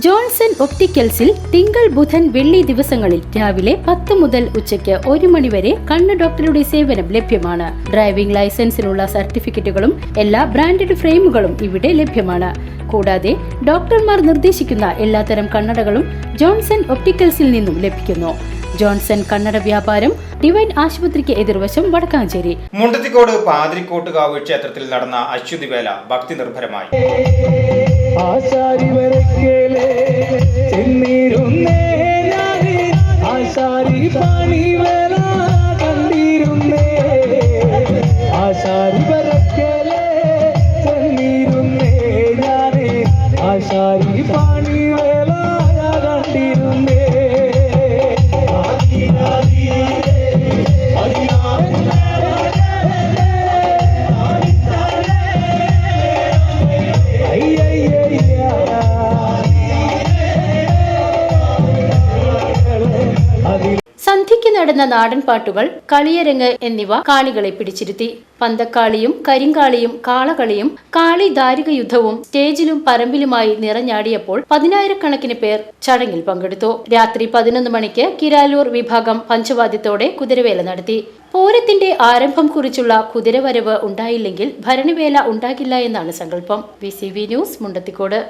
Johnson ഒപ്റ്റിക്കൽസിൽ തിങ്കൾ ബുധൻ വെള്ളി ദിവസങ്ങളിൽ രാവിലെ പത്ത് മുതൽ ഉച്ചയ്ക്ക് ഒരു മണിവരെ കണ്ണ് ഡോക്ടറുടെ സേവനം ലഭ്യമാണ്. ഡ്രൈവിംഗ് ലൈസൻസിനുള്ള സർട്ടിഫിക്കറ്റുകളും എല്ലാ ബ്രാൻഡഡ് ഫ്രെയിമുകളും ഇവിടെ ലഭ്യമാണ്. കൂടാതെ ഡോക്ടർമാർ നിർദ്ദേശിക്കുന്ന എല്ലാത്തരം കണ്ണടകളും ജോൺസൺ ഒപ്റ്റിക്കൽസിൽ നിന്നും ലഭിക്കുന്നു. ജോൺസൺ കണ്ണട വ്യാപാരം ഡിവൈൻ ആശുപത്രിക്ക് എതിർവശം വടക്കാഞ്ചേരി. മുണ്ടത്തിക്കോട് പാതിരിക്കോട്ടുകാവ് ക്ഷേത്രത്തിൽ നടന്ന അശ്വതിവേല ഭക്തി നിർഭരമായി ആശാരി പണി വേല കണ്ടിരുന്നേ. ആശാരി വരക്കേലേ ചെന്നിരുന്നേ ഞാൻ. ആശാരി പണി വേല കണ്ടിരുന്നേ. നടന്ന നാടൻ പാട്ടുകൾ കളിയരങ്ങ് എന്നിവ കാളികളെ പിടിച്ചിരുത്തി. പന്തക്കാളിയും കരിങ്കാളിയും കാളകളിയും കാളി ദാരിക യുദ്ധവും സ്റ്റേജിലും പറമ്പിലുമായി നിറഞ്ഞാടിയപ്പോൾ പതിനായിരക്കണക്കിന് പേർ ചടങ്ങിൽ പങ്കെടുത്തു. രാത്രി പതിനൊന്ന് മണിക്ക് കിരാലൂർ വിഭാഗം പഞ്ചവാദ്യത്തോടെ കുതിരവേല നടത്തി. പൂരത്തിന്റെ ആരംഭം കുറിച്ചുള്ള കുതിരവരവ് ഉണ്ടായില്ലെങ്കിൽ ഭരണിവേല ഉണ്ടാകില്ല എന്നാണ് സങ്കല്പം. V news Mundathikode.